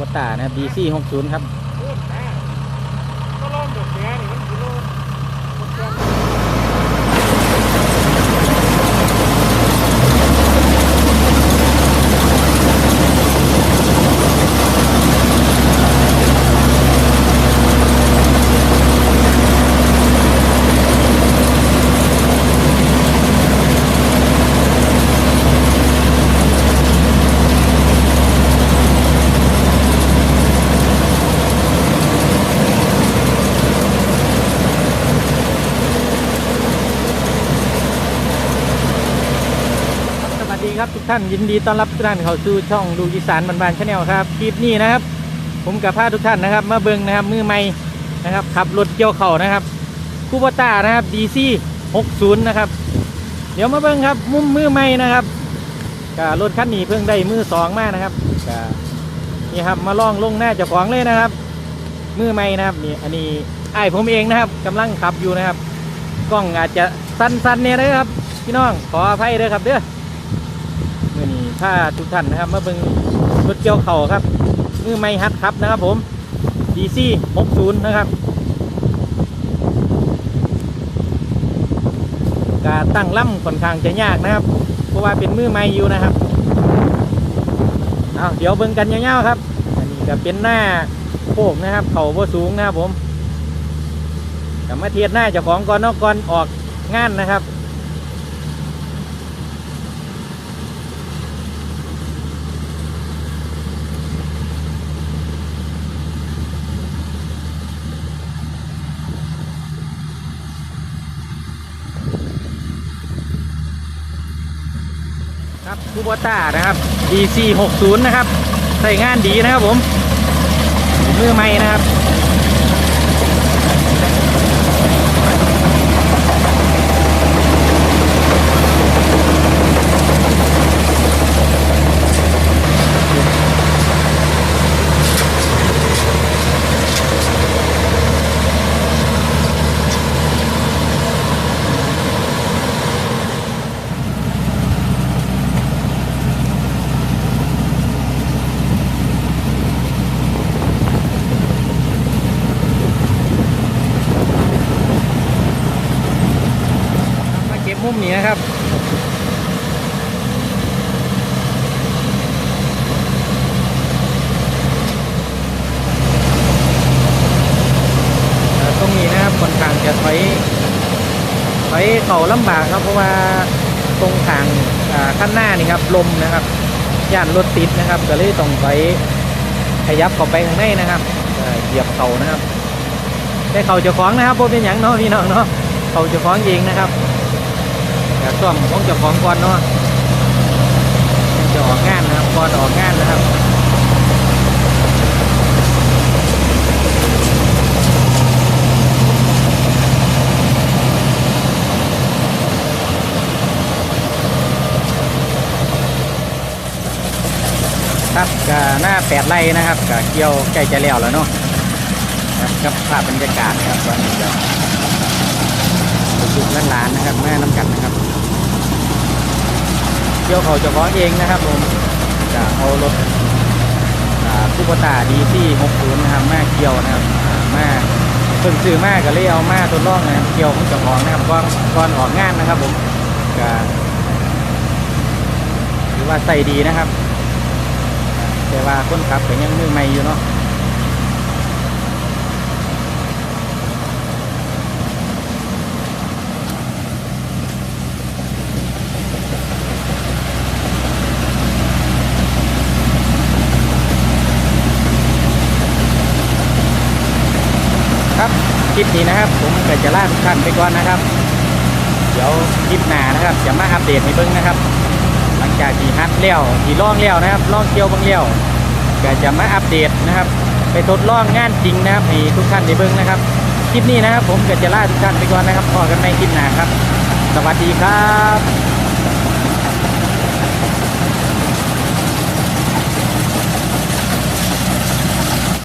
วตานะครับ DC 60 ครับ พูดนะก็ลองเดือดแก่นี่มันกิโลหมดเครื่อง สวัสดี ครับทุกท่านยินดีต้อนรับทุกท่านเข้าสู่ช่องดูอีสานบานๆชาแนลครับคลิปนี้นะครับ ผมกับพาทุกท่านนะครับ มาเบิ่งนะครับมือใหม่นะครับขับรถเกี่ยวเข่านะครับคูโบต้านะครับ DC 60นะครับ เดี๋ยวมาเบิ่งครับ มุมมือใหม่นะครับกับรถคันนี้เพิ่งได้มือสองมานะครับก็นี่ครับมาลองลงหน้าเจ้าของเลยนะครับ มือใหม่นะครับนี่อันนี้ไอ้ผมเองนะครับกำลังขับอยู่นะครับ กล้องอาจจะสั้นๆเนี่ยนะครับ พี่น้องขออภัยด้วยครับเด้อ มื่อนี้ถ้าทุกท่านนะครับมาเบิ่งรถเกี่ยวเข่าครับมือไม่ฮัดครับนะครับผม DC 60นะครับ การตั้งล่ำค่อนข้างจะยากนะครับ เพราะว่าเป็นมือไม่อยู่นะครับเอาเดี๋ยวเบิ่งกันยาวๆครับ อันนี้ก็เป็นหน้าโคกนะครับ เข่าบ่สูงนะครับผมกับมาเทียดหน้าเจ้าของก่อนนอกก่อนออกงานนะครับ ครับคูโบต้านะครับ DC 60นะครับ ใส่งานดีนะครับผมมือใหม่นะครับ มุมนี้นะครับตรงนี้นะครับค่อนข้างจะถอยถอยเข่าลำบากครับเพราะว่าตรงทางข้างหน้านี่ครับลมนะครับย่านรถติดนะครับ ก็เลยต้องถอยขยับเข้าไปข้างในนะครับเหยียบเข่านะครับได้เข่าเจ้าของนะครับโบเป็นอย่างเนาะพี่น้องเนาะเข่าเจ้าของเองนะครับ แต่ซ่อมของเจ้าของก่อนเนาะจะออกงานนะครับก่อนออกงานนะครับครับก็หน้าแปดไร่นะครับก็เกี่ยวใกล้จะแล้วแล้วเนาะครับกับภาพบรรยากาศนะครับตอนนี้ก็ลูกๆหลานนะครับแม่น้ำกันนะครับ เกี่ยวเขาจะของเองนะครับผมจะเอารถคูปตาดีที่60นะครับแมาเกี่ยวนะครับอ่ามาเพิ่งซื้อมาก็เลยเอามาทดลองนะครับเกี่ยวของเจ้าของนะครับก่อนก่อนออกงานนะครับผมก็ถือว่าใส่ดีนะครับ แต่ว่าคนขับก็ยังมือใหม่อยู่เนาะ ลิปนี้นะครับ ผมก็จะลาทุกท่านไปก่อนนะครับ เดี๋ยวคลิปหน้านะครับจะมาอัปเดตให้เบิ้งนะครับ หลังจากที่ฮัดเลี้ยวที่ล่องเล้วนะครับล่องเกี่ยวบางเล้วก็จะมาอัปเดตนะครับ ไปทดลองงานจริงนะครับให้ทุกท่านได้เบิ้งนะครับคลิปนี้นะครับ ผมก็จะลาทุกท่านไปก่อนนะครับพอกันในคลิปหน้าครับ สวัสดีครับ